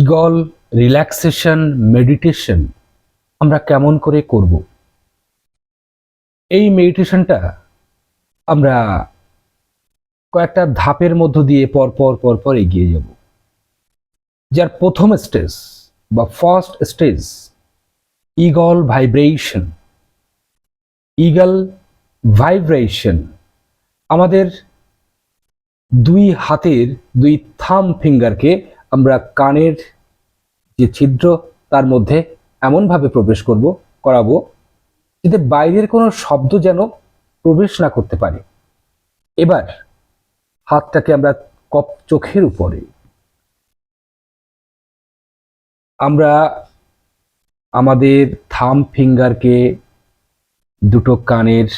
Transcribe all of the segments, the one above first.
Eagle relaxation, meditation আমরা কেমন করে করব? এই মেডিটেশনটা আমরা কয়েকটা ধাপের মধ্য দিয়ে পর পর পর পর এগিয়ে যাব। যার প্রথম স্টেজ বা first stage eagle vibration. Eagle vibration আমাদের দুই হাতের, দুই থাম ফিঙ্গারকে আমরা কানের যে ছিদ্র, তার মধ্যে এমনভাবে প্রবেশ করব, করাবো, যাতে বাইরের কোনো শব্দ যেন প্রবেশ না করতে পারে। এবার হাতটাকে আমরা কপ চোখের উপরে। আমরা আমাদের থাম ফিঙ্গারকে দুটো কানের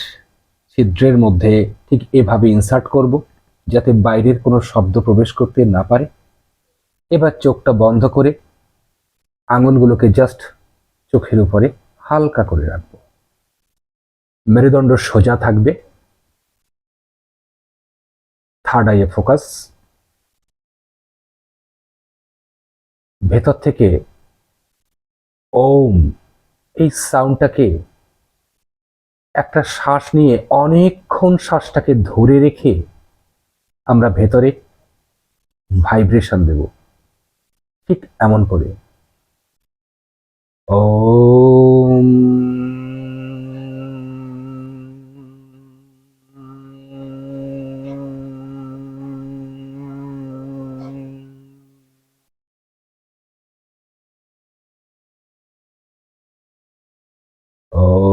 ছিদ্রের মধ্যে ঠিক এভাবে ইনসার্ট করব, যাতে বাইরের কোনো শব্দ প্রবেশ করতে না পারে। এবার চোখটা বন্ধ করে আঙুলগুলোকে জাস্ট চোখের উপরে হালকা করে রাখব। মেরুদণ্ড সোজা থাকবে। থার্ড আইয়ে ফোকাস ভেতর থেকে ওম, এই সাউন্ডটাকে একটা শ্বাস নিয়ে অনেকক্ষণ শ্বাসটাকে ধরে রেখে আমরা ভেতরে ভাইব্রেশন দেব। ঠিক এমন করে। ওম ওম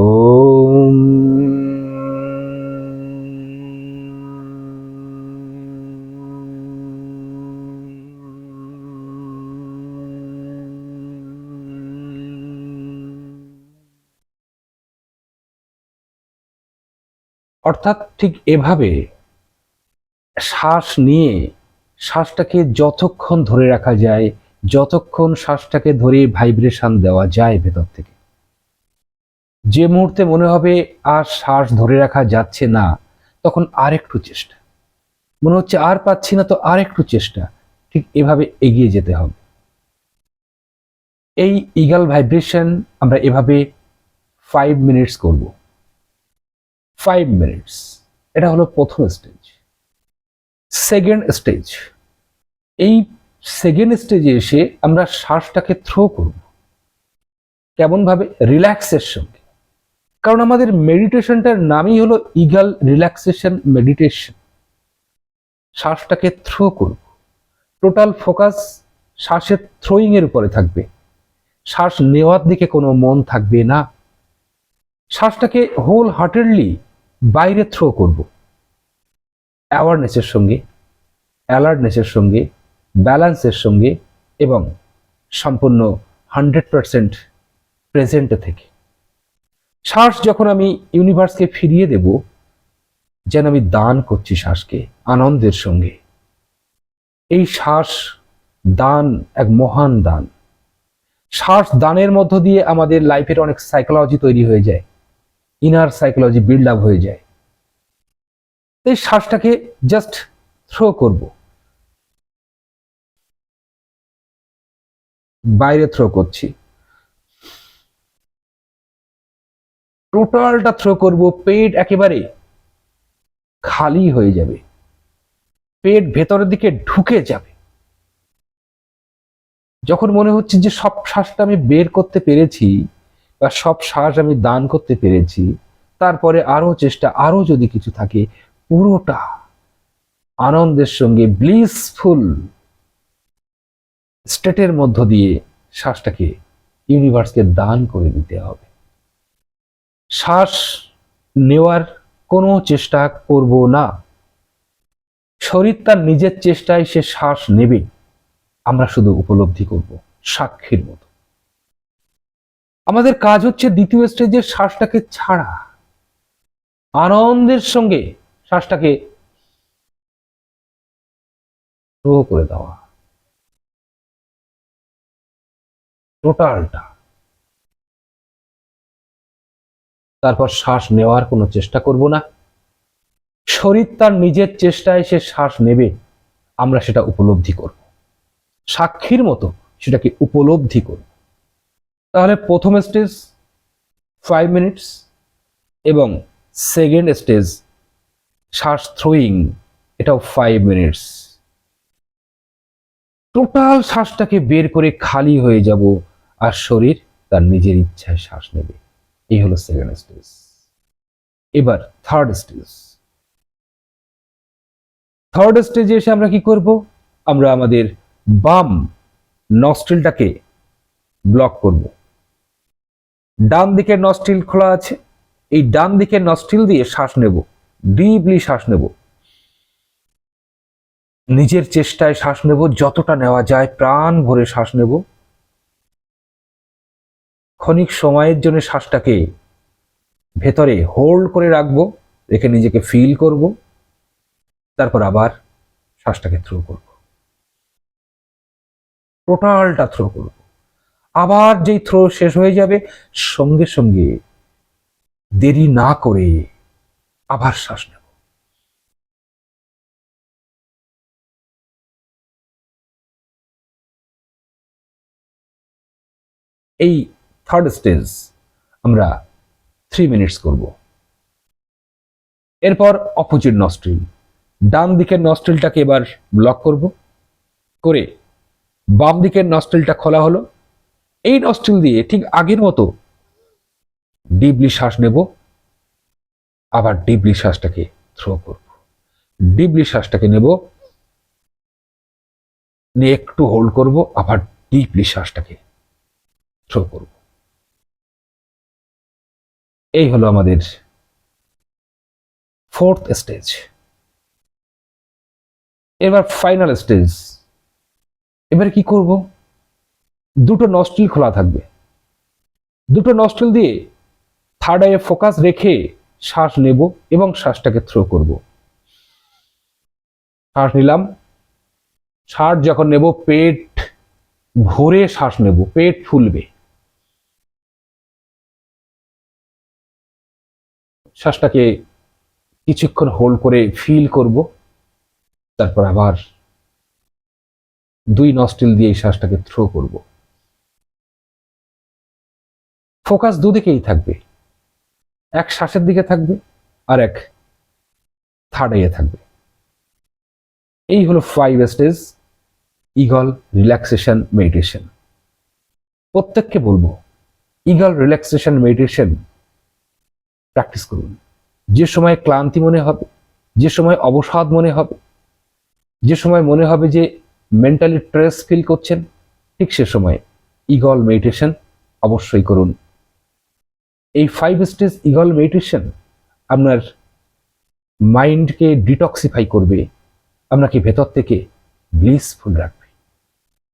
অর্থাৎ ঠিক এভাবে শ্বাস নিয়ে শ্বাসটাকে যতক্ষণ ধরে রাখা যায়, যতক্ষণ শ্বাসটাকে ধরে ভাইব্রেশন দেওয়া যায় ভেতর থেকে। যে মুহূর্তে মনে হবে আর শ্বাস ধরে রাখা যাচ্ছে না, তখন আর একটু চেষ্টা। মনে হচ্ছে আর পাচ্ছি না, তো আর একটু চেষ্টা। ঠিক এভাবে এগিয়ে যেতে হবে। এই ইগাল ভাইব্রেশন আমরা এভাবে ফাইভ মিনিটস করব। ফাইভ মিনিটস এটা হলো প্রথম স্টেজ সেকেন্ড স্টেজ এই সেকেন্ড স্টেজে এসে আমরা শ্বাসটাকে থ্রো করব। কেমনভাবে? রিল্যাক্সের সঙ্গে কারণ আমাদের মেডিটেশনটার নামই হলো ইগাল রিল্যাক্সেশন মেডিটেশন শ্বাসটাকে থ্রো করব। টোটাল ফোকাস শ্বাসের থ্রোয়িং এর উপরে থাকবে। শ্বাস নেওয়ার দিকে কোনো মন থাকবে না। শ্বাসটাকে হোল হার্টেডলি বাইরে থ্রো করব। অ্যাওয়ারনেসের সঙ্গে অ্যালার্টনেসের সঙ্গে ব্যালেন্সের সঙ্গে এবং সম্পূর্ণ হান্ড্রেড পারসেন্ট প্রেজেন্টে থেকে। শ্বাস যখন আমি ইউনিভার্সকে ফিরিয়ে দেব, যেন আমি দান করছি শ্বাসকে, আনন্দের সঙ্গে। এই শ্বাস দান এক মহান দান। শ্বাস দানের মধ্য দিয়ে আমাদের লাইফের অনেক সাইকোলজি তৈরি হয়ে যায়। ইনার সাইকোলজি বিল্ড আপ হয়ে যায়। এই শ্বাসটাকে জাস্ট থ্রো করব। বাইরে থ্রো করছি। টোটালটা থ্রো করব, পেট একেবারে খালি হয়ে যাবে। পেট ভেতরের দিকে ঢুকে যাবে। যখন মনে হচ্ছে যে সব শ্বাসটা আমি বের করতে পেরেছি বা সব শ্বাস আমি দান করতে পেরেছি। তারপরে আরও চেষ্টা, আরও যদি কিছু থাকে, পুরোটা আনন্দের সঙ্গে ব্লিসফুল স্টেটের মধ্য দিয়ে শ্বাসটাকে ইউনিভার্সকে দান করে দিতে হবে। শ্বাস নেওয়ার কোনো চেষ্টা করব না। শরীর তার নিজের চেষ্টায় সে শ্বাস নেবে। আমরা শুধু উপলব্ধি করব, সাক্ষীর মতো। আমাদের কাজ হচ্ছে দ্বিতীয় স্টেজের শ্বাসটাকে ছাড়া। আনন্দের সঙ্গে শ্বাসটাকে করে দেওয়া। টোটালটা। তারপর শ্বাস নেওয়ার কোনো চেষ্টা করব না। শরীর তার নিজের চেষ্টায় সে শ্বাস নেবে, আমরা সেটা উপলব্ধি করব। সাক্ষীর মতো সেটাকে উপলব্ধি করব। তাহলে প্রথম স্টেজ ফাইভ মিনিটস এবং সেকেন্ড স্টেজ শ্বাস থ্রোয়িং এটাও ফাইভ মিনিটস টোটাল শ্বাসটাকে বের করে খালি হয়ে যাব আর শরীর তার নিজের ইচ্ছায় শ্বাস নেবে। এই হলো সেকেন্ড স্টেজ এবার থার্ড স্টেজ থার্ড স্টেজে এসে আমরা কি করব? আমরা আমাদের বাম নস্ট্রিলটাকে ব্লক করব। ডান দিকের নস্ট্রিল খোলা আছে। এই ডান দিকের নস্ট্রিল দিয়ে শ্বাস নেব। ডিপলি শ্বাস নেব। নিজের চেষ্টায় শ্বাস নেব। যতটা নেওয়া যায় প্রাণ ভরে শ্বাস নেব। ক্ষণিক সময়ের জন্য শ্বাসটাকে ভেতরে হোল্ড করে রাখব। রেখে নিজেকে ফিল করব। তারপর আবার শ্বাসটাকে থ্রো করব। টোটালটা থ্রো করব। আবার যেই থ্রো শেষ হয়ে যাবে, সঙ্গে সঙ্গে দেরি না করে আবার শ্বাস নেব। এই থার্ড স্টেজ আমরা থ্রি মিনিটস করব। এরপর অপোজিট নস্ট্রিল ডান দিকের নস্ট্রিলটাকে এবার ব্লক করব। করে বাম দিকের নস্ট্রিলটা খোলা হলো। এই নস্ট্রিল দিয়ে ঠিক আগের মতো ডিপলি শ্বাস নেব, আবার ডিপলি শ্বাসটাকে থ্রো করব। ডিপলি শ্বাসটাকে নেব, নিয়ে একটু হোল্ড করব, আবার ডিপলি শ্বাসটাকে থ্রো করব। এই হলো আমাদের ফোর্থ স্টেজ এবার ফাইনাল স্টেজ এবার কি করব? দুটো নস্ট্রিল খোলা থাকবে। দুটো নস্ট্রিল দিয়ে থার্ড আইয়ে ফোকাস রেখে শ্বাস নেব এবং শ্বাসটাকে থ্রো করব। শ্বাস নিলাম। শ্বাস যখন নেব, পেট ভরে শ্বাস নেব, পেট ফুলবে। শ্বাসটাকে কিছুক্ষণ হোল্ড করে ফিল করব। তারপর আবার দুই নস্টিল দিয়ে এই শ্বাসটাকে থ্রো করব। ফোকাস দুদিকেই থাকবে। এক শ্বাসের দিকে থাকবে আর এক থার্ড আইয়ে থাকবে। এই হলো five stage eagle relaxation meditation প্রত্যেককে বলব ইগল রিল্যাক্সেশন মেডিটেশন প্র্যাকটিস করুন। যে সময় ক্লান্তি মনে হবে, যে সময় অবসাদ মনে হবে, যে সময় মনে হবে যে মেন্টালি স্ট্রেস ফিল করছেন, ঠিক সে সময় ইগল মেডিটেশন অবশ্যই করুন। এই ফাইভ স্টেজ ইগল মেডিটেশন আপনার মাইন্ডকে ডিটক্সিফাই করবে আপনাকে ভেতর থেকে ব্লিসফুল রাখবে।